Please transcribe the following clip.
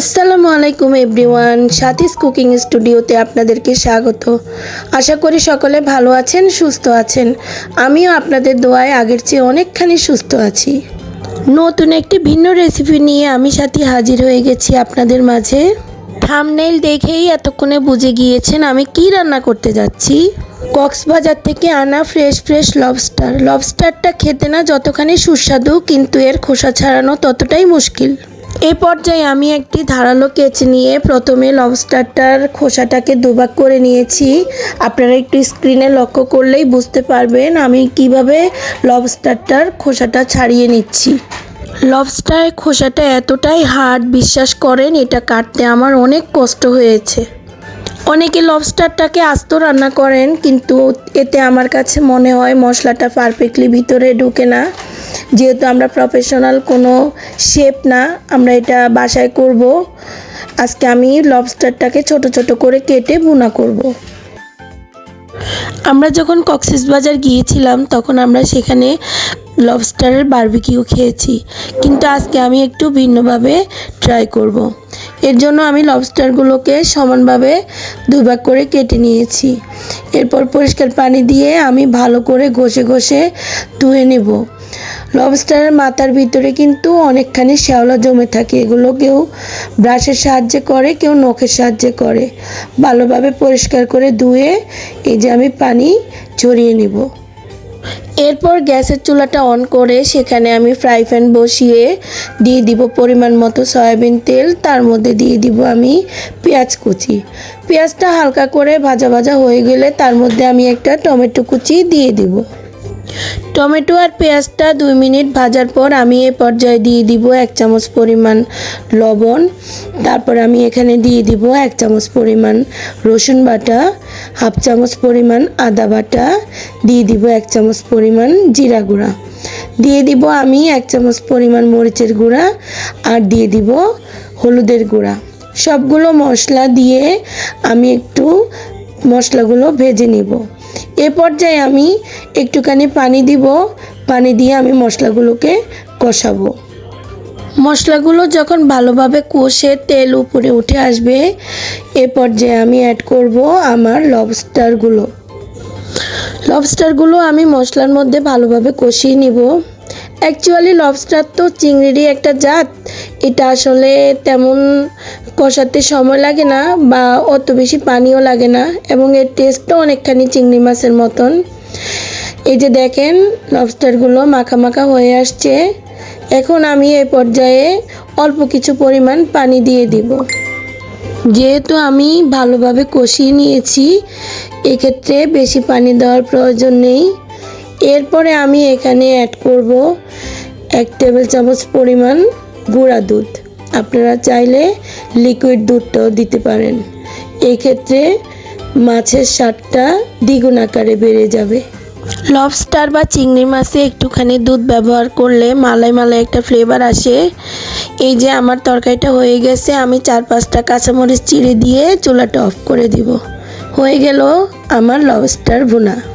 আসসালামু আলাইকুম everyone, সাথীস cooking স্টুডিওতে আপনাদেরকে স্বাগত। আশা করি সকলে ভালো আছেন, সুস্থ আছেন। আমিও আপনাদের দোয়ায় আগের চেয়ে অনেকখানি সুস্থ আছি। নতুন একটি ভিন্ন রেসিপি নিয়ে আমি সাথী হাজির হয়ে গেছি আপনাদের মাঝে। থামনেইল দেখেই এতক্ষণে বুঝে গিয়েছেন আমি কি রান্না করতে যাচ্ছি। কক্সবাজার থেকে আনা ফ্রেশ ফ্রেশ লবস্টার লবস্টারটা খেতে না যতখানি সুস্বাদু, কিন্তু এর খোসা ছাড়ানো ততটাই মুশকিল। এ পর্যায়ে আমি একটি ধারালো কেচি নিয়ে প্রথমে লবস্টারটার খোসাটাকে দুভাগ করে নিয়েছি। আপনারা একটু স্ক্রিনে লক্ষ্য করলেই বুঝতে পারবেন আমি কীভাবে লবস্টারটার খোসাটা ছাড়িয়ে নিচ্ছি। লবস্টারের খোসাটা এতটাই হার্ড বিশ্বাস করেন, এটা কাটতে আমার অনেক কষ্ট হয়েছে। অনেকে লবস্টারটাকে আস্ত রান্না করেন, কিন্তু এতে আমার কাছে মনে হয় মশলাটা পারফেক্টলি ভিতরে ঢুকে না। যেহেতু আমরা প্রফেশনাল কোনো শেপ না, আমরা এটা বাসায় করব আজকে আমি লবস্টারটাকে ছোট ছোট করে কেটে বুনা করব। আমরা যখন কক্সিস বাজার গিয়েছিলাম, তখন আমরা সেখানে লবস্টারের বারবিকিউ খেয়েছি কিন্তু আজকে আমি একটু ভিন্নভাবে ট্রাই করব। এর জন্য আমি লবস্টারগুলোকে সমানভাবে দুভাগ করে কেটে নিয়েছি এরপর পরিষ্কার পানি দিয়ে আমি ভালো করে ঘষে ঘষে ধুয়ে নেব লবস্টারের মাথার ভিতরে কিন্তু অনেকখানি শ্যাওলা জমে থাকে। এগুলো কেউ ব্রাশের সাহায্যে করে, কেউ নখের সাহায্যে করে। ভালোভাবে পরিষ্কার করে ধুয়ে এই যে আমি পানি ঝরিয়ে নেব। এরপর গ্যাসের চুলাটা অন করে সেখানে আমি ফ্রাই প্যান বসিয়ে দিয়ে দিব পরিমাণ মতো সয়াবিন তেল। তার মধ্যে দিয়ে দিব আমি পেঁয়াজ কুচি। পেঁয়াজটা হালকা করে ভাজা ভাজা হয়ে গেলে তার মধ্যে আমি একটা টমেটো কুচি দিয়ে দিব। টমেটো আর পেঁয়াজটা দুই মিনিট ভাজার পর আমি এ পর্যায়ে দিয়ে দিব এক চামচ পরিমাণ লবণ। তারপর আমি এখানে দিয়ে দিব এক চামচ পরিমাণ রসুন বাটা, হাফ চামচ পরিমাণ আদা বাটা, দিয়ে দিব এক চামচ পরিমাণ জিরা গুঁড়া। দিয়ে দিব আমি এক চামচ পরিমাণ মরিচের গুঁড়া আর দিয়ে দিব হলুদের গুঁড়া। সবগুলো মশলা দিয়ে আমি একটু মশলাগুলো ভেজে নিব। এ পর্যায়ে আমি একটুখানি পানি দিব, পানি দিয়ে আমি মশলাগুলোকে কষাবো। মশলাগুলো যখন ভালোভাবে কষে তেল উপরে উঠে আসবে, এ পর্যায়ে আমি অ্যাড করব আমার লবস্টারগুলো লবস্টারগুলো আমি মশলার মধ্যে ভালোভাবে কষিয়ে নিব। অ্যাকচুয়ালি লবস্টার তো চিংড়িরই একটা জাত। এটা আসলে তেমন কষাতে সময় লাগে না বা অত বেশি পানিও লাগে না এবং এর টেস্টও অনেকখানি চিংড়ি মাছের মতন। এই যে দেখেন লবস্টারগুলো মাখা মাখা হয়ে আসছে। এখন আমি এই পর্যায়ে অল্প কিছু পরিমাণ পানি দিয়ে দিব। যেহেতু আমি ভালোভাবে কষিয়ে নিয়েছি, এক্ষেত্রে বেশি পানি দেওয়ার প্রয়োজন নেই। এরপরে আমি এখানে অ্যাড করব এক টেবিল চামচ পরিমাণ গুঁড়া দুধ। আপনারা চাইলে লিকুইড দুধটাও দিতে পারেন। এই ক্ষেত্রে মাছের স্বাদটা দ্বিগুণ আকারে বেড়ে যাবে। লবস্টার বা চিংড়ি মাছে একটুখানি দুধ ব্যবহার করলে মালাই মালাই একটা ফ্লেভার আসে। এই যে আমার তরকারিটা হয়ে গেছে, আমি চার পাঁচটা কাঁচামরিচ চিড়ে দিয়ে চুলাটা অফ করে দিব। হয়ে গেল আমার লবস্টার ভুনা।